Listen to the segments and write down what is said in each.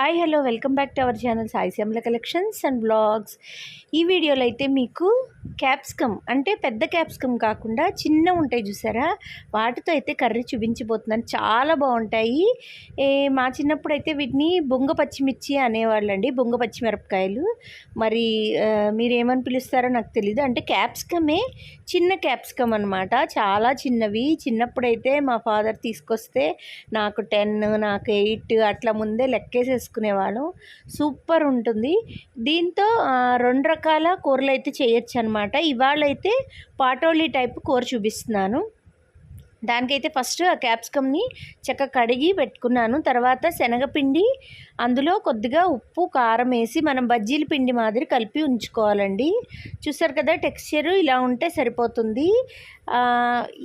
Hi hello welcome back to our channel Sai Shyamala collections and blogs ఈ వీడియోలో అయితే మీకు క్యాప్సికమ్ అంటే పెద్ద క్యాప్సికమ్ కాకుండా చిన్న ఉంటాయి చూసారా? వాటితో అయితే కర్రీ చూపించిపోతున్నాను చాలా బాగుంటాయి. మా చిన్నప్పుడు అయితే వీటిని బొంగ పచ్చిమిర్చి అనేవాళ్ళండి బొంగ పచ్చిమిరపకాయలు. మరి మీరేమని మీరు ఏమని పిలుస్తారో నాకు తెలియదు అంటే క్యాప్సికమే చిన్న క్యాప్సికమ్ అనమాట చాలా చిన్నవి. చిన్నప్పుడైతే మా ఫాదర్ తీసుకొస్తే నాకు టెన్ నాకు ఎయిట్ అట్లా ముందే లెక్కేసేసుకునేవాళ్ళం. సూపర్ ఉంటుంది. దీంతో రెండు రకాల కూరలు అయితే చేయొచ్చు అనమాట ఇవాళ అయితే పాటోలీ టైప్ కూర చూపిస్తున్నాను. దానికైతే ఫస్ట్ ఆ క్యాప్సికమ్ని చెక్క కడిగి పెట్టుకున్నాను. తర్వాత శనగపిండి అందులో కొద్దిగా ఉప్పు కారం వేసి మనం బజ్జీల పిండి మాదిరి కలిపి ఉంచుకోవాలండి. చూసారు కదా టెక్స్చర్ ఇలా ఉంటే సరిపోతుంది.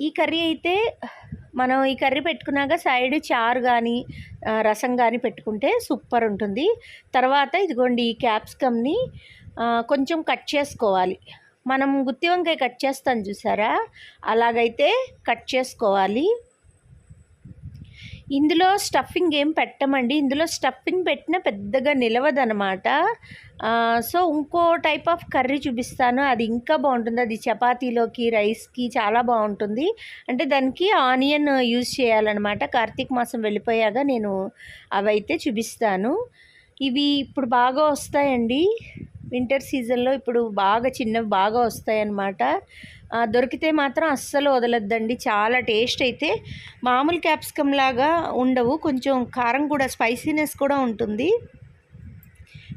ఈ కర్రీ అయితే మనం ఈ కర్రీ పెట్టుకున్నాక సైడ్ చారు కానీ రసం కానీ పెట్టుకుంటే సూపర్ ఉంటుంది. తర్వాత ఇదిగోండి ఈ క్యాప్సికమ్ని కొంచెం కట్ చేసుకోవాలి. మనం గుత్తి వంకాయ కట్ చేస్తాం చూసారా? అలాగైతే కట్ చేసుకోవాలి. ఇందులో స్టఫింగ్ ఏం పెట్టమండి? ఇందులో స్టఫింగ్ పెట్టిన పెద్దగా నిలవదనమాట. సో ఇంకో టైప్ ఆఫ్ కర్రీ చూపిస్తాను. అది ఇంకా బాగుంటుంది. అది చపాతీలోకి రైస్కి చాలా బాగుంటుంది. అంటే దానికి ఆనియన్ యూజ్ చేయాలన్నమాట. కార్తీక మాసం వెళ్ళిపోయాక నేను అవైతే చూపిస్తాను. ఇవి ఇప్పుడు బాగా వస్తాయండి. వింటర్ సీజన్లో ఇప్పుడు బాగా చిన్నవి బాగా వస్తాయన్నమాట. దొరికితే మాత్రం అస్సలు వదలొద్దండి. చాలా టేస్ట్ అయితే మామూలు క్యాప్సికమ్ లాగా ఉండవు. కొంచెం కారం కూడా స్పైసీనెస్ కూడా ఉంటుంది.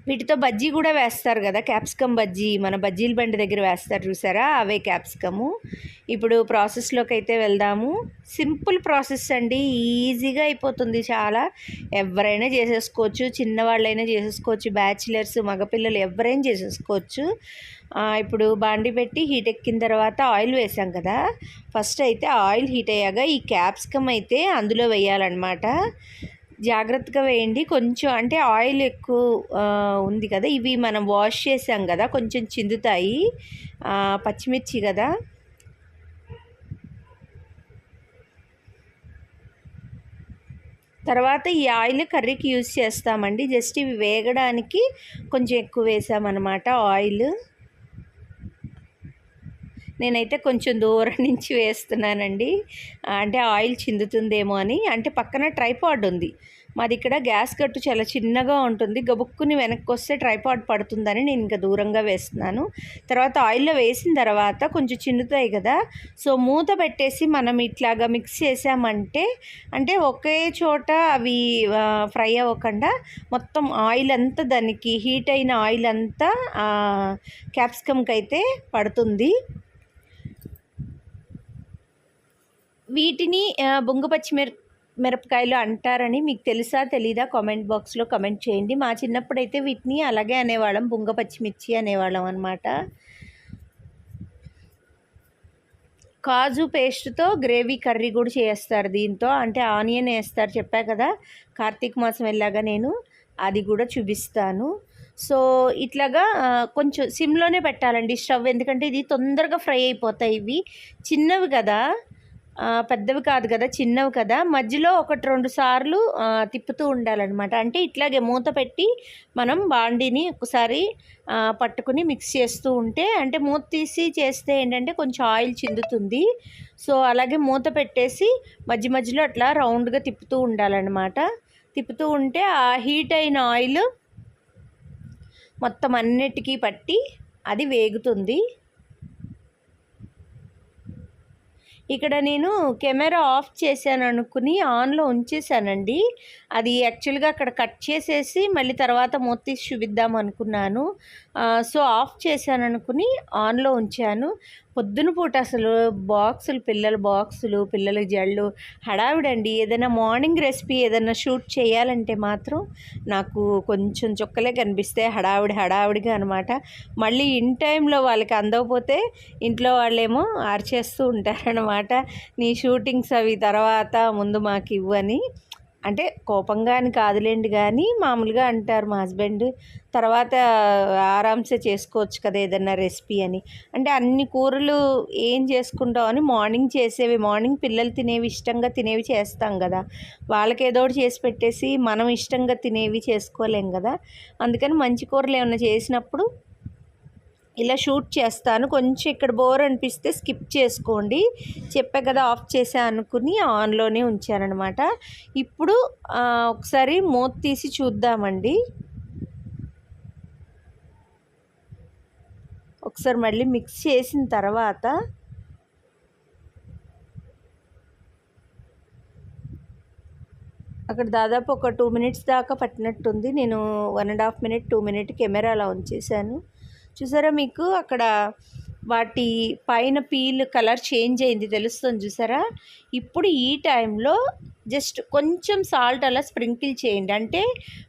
వీటితో బజ్జీ కూడా వేస్తారు కదా క్యాప్సికమ్ బజ్జీ మన బజ్జీల బండి దగ్గర వేస్తారు చూసారా? అవే క్యాప్సికము. ఇప్పుడు ప్రాసెస్లోకి అయితే వెళ్దాము. సింపుల్ ప్రాసెస్ అండి ఈజీగా అయిపోతుంది చాలా. ఎవరైనా చేసేసుకోవచ్చు చిన్నవాళ్ళైనా చేసేసుకోవచ్చు బ్యాచిలర్స్ మగపిల్లలు ఎవరైనా చేసేసుకోవచ్చు. ఇప్పుడు బాండి పెట్టి హీట్ ఎక్కిన తర్వాత ఆయిల్ వేసాం కదా. ఫస్ట్ అయితే ఆయిల్ హీట్ అయ్యాక ఈ క్యాప్సికమ్ అయితే అందులో వేయాలన్నమాట. జాగ్రత్తగా వేయండి. కొంచెం అంటే ఆయిల్ ఎక్కువ ఉంది కదా. ఇవి మనం వాష్ చేసాం కదా కొంచెం చిందుతాయి. పచ్చిమిర్చి కదా. తర్వాత ఈ ఆయిల్ కర్రీకి యూస్ చేస్తామండి. జస్ట్ ఇవి వేగడానికి కొంచెం ఎక్కువ వేసామన్నమాట ఆయిల్. నేనైతే కొంచెం దూరం నుంచి వేస్తున్నానండి. అంటే ఆయిల్ చిందుతుందేమో అని. అంటే పక్కన ట్రైపాడ్ ఉంది. మాది ఇక్కడ గ్యాస్ కట్టు చాలా చిన్నగా ఉంటుంది. గబుక్కుని వెనక్కి వస్తే ట్రైపాడ్ పడుతుందని నేను ఇంకా దూరంగా వేస్తున్నాను. తర్వాత ఆయిల్లో వేసిన తర్వాత కొంచెం చిన్నుతాయి కదా. సో మూత పెట్టేసి మనం ఇట్లాగా మిక్స్ చేసామంటే అంటే ఒకే చోట అవి ఫ్రై అవ్వకుండా మొత్తం ఆయిల్ అంతా దానికి హీట్ అయిన ఆయిల్ అంతా క్యాప్సికమ్కి అయితే పడుతుంది. వీటిని ఆ, బొంగు పచ్చిమిర మిరపకాయలు అంటారని మీకు తెలుసా తెలీదా? కామెంట్ బాక్స్లో కమెంట్ చేయండి. మా చిన్నప్పుడు అయితే వీటిని అలాగే అనేవాళ్ళం బొంగ పచ్చిమిర్చి అనేవాళ్ళం అనమాట కాజు పేస్ట్తో గ్రేవీ కర్రీ కూడా చేస్తారు దీంతో. అంటే ఆనియన్ వేస్తారు చెప్పా కదా? కార్తీక మాసం వెళ్ళాగా నేను అది కూడా చూపిస్తాను. సో ఇట్లాగా కొంచెం సిమ్లోనే పెట్టాలండి స్టవ్. ఎందుకంటే ఇది తొందరగా ఫ్రై అయిపోతాయి ఇవి. చిన్నవి కదా పెద్దవి కాదు కదా చిన్నవి కదా మధ్యలో ఒకటి రెండు సార్లు తిప్పుతూ ఉండాలన్నమాట. అంటే ఇట్లాగే మూత పెట్టి మనం బాండీని ఒకసారి పట్టుకుని మిక్స్ చేస్తూ ఉంటే అంటే మూత తీసి చేస్తే ఏంటంటే కొంచెం ఆయిల్ చిందుతుంది. సో అలాగే మూత పెట్టేసి మధ్య మధ్యలో అట్లా రౌండ్గా తిప్పుతూ ఉండాలన్నమాట. తిప్పుతూ ఉంటే ఆ హీట్ అయిన ఆయిల్ మొత్తం అన్నిటికీ పట్టి అది వేగుతుంది. ఇక్కడ నేను కెమెరా ఆఫ్ చేశాను అనుకుని ఆన్లో ఉంచేసానండి అది యాక్చువల్గా అక్కడ కట్ చేసేసి మళ్ళీ తర్వాత మూత తీసి చూపిద్దాం అనుకున్నాను. సో ఆఫ్ చేశాను అనుకుని ఆన్లో ఉంచాను. పొద్దున పూట అసలు బాక్సులు పిల్లల బాక్సులు పిల్లల జళ్ళు హడావిడండి. ఏదైనా మార్నింగ్ రెసిపీ ఏదైనా షూట్ చేయాలంటే మాత్రం నాకు కొంచెం చుక్కలే కనిపిస్తాయి. హడావిడి హడావిడిగా అనమాట. మళ్ళీ ఇన్ టైంలో వాళ్ళకి అందకపోతే ఇంట్లో వాళ్ళేమో ఆర్చేస్తూ ఉంటారనమాట నీ షూటింగ్స్ అవి తర్వాత ముందు మాకు ఇవ్వని. అంటే కోపంగా అని కాదులేండి కానీ మామూలుగా అంటారు మా హస్బెండ్. తర్వాత ఆరామ్సే చేసుకోవచ్చు కదా ఏదన్నా రెసిపీ అని. అంటే అన్ని కూరలు ఏం చేసుకుంటావు అని మార్నింగ్ చేసేవి మార్నింగ్ పిల్లలు తినేవి ఇష్టంగా తినేవి చేస్తాం కదా. వాళ్ళకి ఏదో ఒకటి చేసి పెట్టేసి మనం ఇష్టంగా తినేవి చేసుకోలేం కదా. అందుకని మంచి కూరలు ఏమైనా చేసినప్పుడు ఇలా షూట్ చేస్తాను. కొంచెం ఇక్కడ బోర్ అనిపిస్తే స్కిప్ చేసుకోండి. చెప్పా కదా ఆఫ్ చేసా అనుకుని ఆన్లోనే ఉంచానమాట ఇప్పుడు ఒకసారి మూత తీసి చూద్దామండి. ఒకసారి మళ్ళీ మిక్స్ చేసిన తర్వాత అక్కడ దాదాపు ఒక టూ మినిట్స్ దాకా పట్టినట్టుంది. నేను one and half minute two minute camera అలా ఉంచేసాను చూసారా మీకు? అక్కడ వాటి పైన పీల్ కలర్ చేంజ్ అయింది తెలుస్తుంది చూసారా? ఇప్పుడు ఈ టైంలో జస్ట్ కొంచెం సాల్ట్ అలా స్ప్రింకిల్ చేయండి. అంటే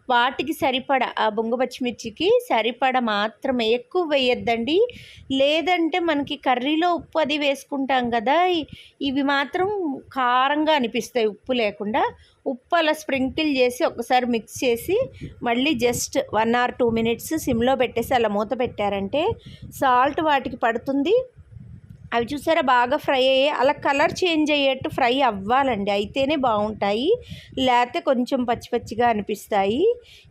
వాటికి సరిపడ ఆ బొంగ పచ్చిమిర్చికి సరిపడ మాత్రమే. ఎక్కువ వేయొద్దండి. లేదంటే మనకి కర్రీలో ఉప్పు అది వేసుకుంటాం కదా ఇవి మాత్రం కారంగా అనిపిస్తాయి ఉప్పు లేకుండా. ఉప్పు అలా స్ప్రింకిల్ చేసి ఒకసారి మిక్స్ చేసి మళ్ళీ just one or two minutes సిమ్లో పెట్టేసి అలా మూత పెట్టారంటే సాల్ట్ వాటికి పడుతుంది. అవి చూసారా? బాగా ఫ్రై అయ్యాయి అలా కలర్ చేంజ్ అయ్యేట్టు ఫ్రై అవ్వాలండి. అయితేనే బాగుంటాయి. లేకపోతే కొంచెం పచ్చి పచ్చిగా అనిపిస్తాయి.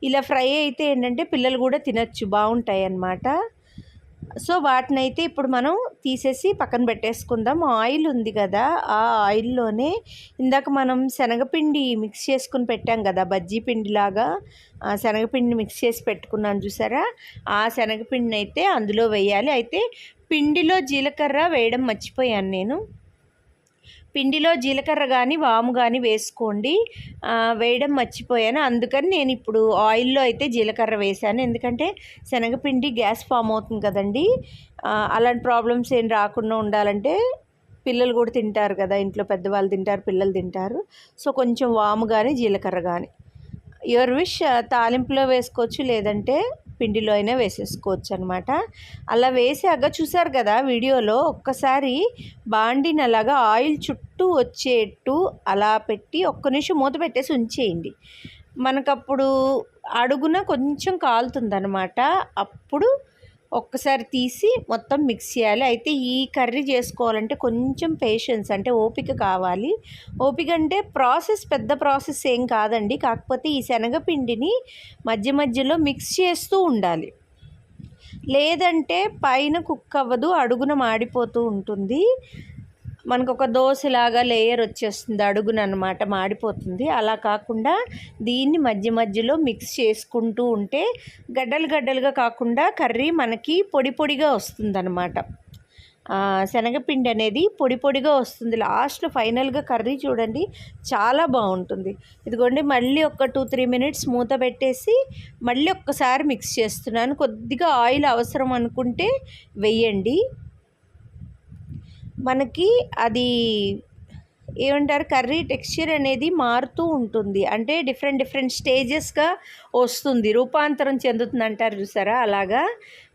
ఇలా ఫ్రై అయితే ఏంటంటే పిల్లలు కూడా తినచ్చు. బాగుంటాయి అన్నమాట సో వాటిని అయితే ఇప్పుడు మనం తీసేసి పక్కన పెట్టేసుకుందాం. ఆయిల్ ఉంది కదా ఆ ఆయిల్లోనే ఇందాక మనం శనగపిండి మిక్స్ చేసుకుని పెట్టాం కదా బజ్జీ పిండిలాగా. శనగపిండి మిక్స్ చేసి పెట్టుకున్నాను చూసారా? ఆ శనగపిండిని అయితే అందులో వేయాలి. అయితే పిండిలో జీలకర్ర వేయడం మర్చిపోయాను నేను. పిండిలో జీలకర్ర కానీ వాము కానీ వేసుకోండి. వేయడం మర్చిపోయాను. అందుకని నేను ఇప్పుడు ఆయిల్లో అయితే జీలకర్ర వేశాను. ఎందుకంటే శనగపిండి గ్యాస్ ఫామ్ అవుతుంది కదండి. అలాంటి ప్రాబ్లమ్స్ ఏం రాకుండా ఉండాలంటే పిల్లలు కూడా తింటారు కదా. ఇంట్లో పెద్దవాళ్ళు తింటారు పిల్లలు తింటారు. సో కొంచెం వాము కానీ జీలకర్ర కానీ యువర్ విష్ తాలింపులో వేసుకోవచ్చు లేదంటే పిండిలో అయినా వేసేసుకోవచ్చు అనమాట అలా వేసాక చూసారు కదా వీడియోలో ఒక్కసారి బాండిని అలాగా ఆయిల్ చుట్టూ వచ్చేట్టు అలా పెట్టి ఒక్క నిమిషం మూత పెట్టేసి ఉంచేయండి. మనకప్పుడు అడుగున కొంచెం కాలుతుందనమాట. అప్పుడు ఒక్కసారి తీసి మొత్తం మిక్స్ చేయాలి. అయితే ఈ కర్రీ చేసుకోవాలంటే కొంచెం పేషెన్స్ అంటే ఓపిక కావాలి. ఓపిక అంటే ప్రాసెస్ పెద్ద ప్రాసెస్ ఏం కాదండి. కాకపోతే ఈ శనగపిండిని మధ్య మధ్యలో మిక్స్ చేస్తూ ఉండాలి. లేదంటే పైన కుక్ అవ్వదు అడుగున మాడిపోతూ ఉంటుంది. మనకు ఒక దోశలాగా లేయర్ వచ్చేస్తుంది అడుగున అనమాట మాడిపోతుంది. అలా కాకుండా దీన్ని మధ్య మధ్యలో మిక్స్ చేసుకుంటూ ఉంటే గడ్డలు గడ్డలుగా కాకుండా కర్రీ మనకి పొడి పొడిగా వస్తుందన్నమాట. శనగపిండి అనేది పొడి పొడిగా వస్తుంది. లాస్ట్లో ఫైనల్గా కర్రీ చూడండి చాలా బాగుంటుంది. ఇదిగోండి మళ్ళీ ఒక టూ త్రీ మినిట్స్ మూత పెట్టేసి మళ్ళీ ఒక్కసారి మిక్స్ చేస్తున్నాను. కొద్దిగా ఆయిల్ అవసరం అనుకుంటే వెయ్యండి మనకి అది ఏమంటారు? కర్రీ టెక్స్చర్ అనేది మారుతూ ఉంటుంది. అంటే డిఫరెంట్ డిఫరెంట్ స్టేజెస్గా వస్తుంది. రూపాంతరం చెందుతుంది అంటారు చూసారా? అలాగా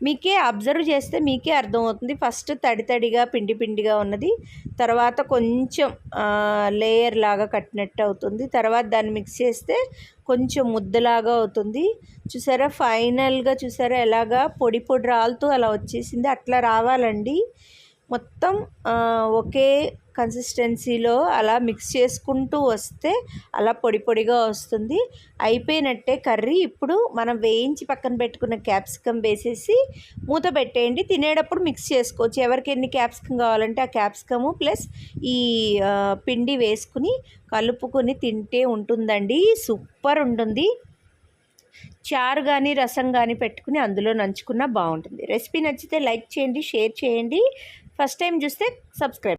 మీకే అబ్జర్వ్ చేస్తే మీకే అర్థమవుతుంది. ఫస్ట్ తడి తడిగా పిండి పిండిగా ఉన్నది. తర్వాత కొంచెం లేయర్ లాగా కట్టినట్టు అవుతుంది. తర్వాత దాన్ని మిక్స్ చేస్తే కొంచెం ముద్దలాగా అవుతుంది. చూసారా? ఫైనల్గా చూసారా? ఎలాగా పొడి పొడి రాలుతూ అలా వచ్చేసింది. అట్లా రావాలండి. మొత్తం ఒకే కన్సిస్టెన్సీలో అలా మిక్స్ చేసుకుంటూ వస్తే అలా పొడి పొడిగా వస్తుంది. అయిపోయినట్టే కర్రీ ఇప్పుడు మనం వేయించి పక్కన పెట్టుకున్న క్యాప్సికమ్ వేసేసి మూత పెట్టేయండి. తినేటప్పుడు మిక్స్ చేసుకోవచ్చు. ఎవరికి ఎన్ని క్యాప్సికమ్ కావాలంటే ఆ క్యాప్సికము ప్లస్ ఈ పిండి వేసుకుని కలుపుకొని తింటే ఉంటుందండి. సూపర్ ఉంటుంది. చారు కానీ రసం కానీ పెట్టుకుని అందులో నంచుకున్నా బాగుంటుంది. రెసిపీ నచ్చితే లైక్ చేయండి షేర్ చేయండి. ఫస్ట్ టైం చూస్తే సబ్స్క్రైబ్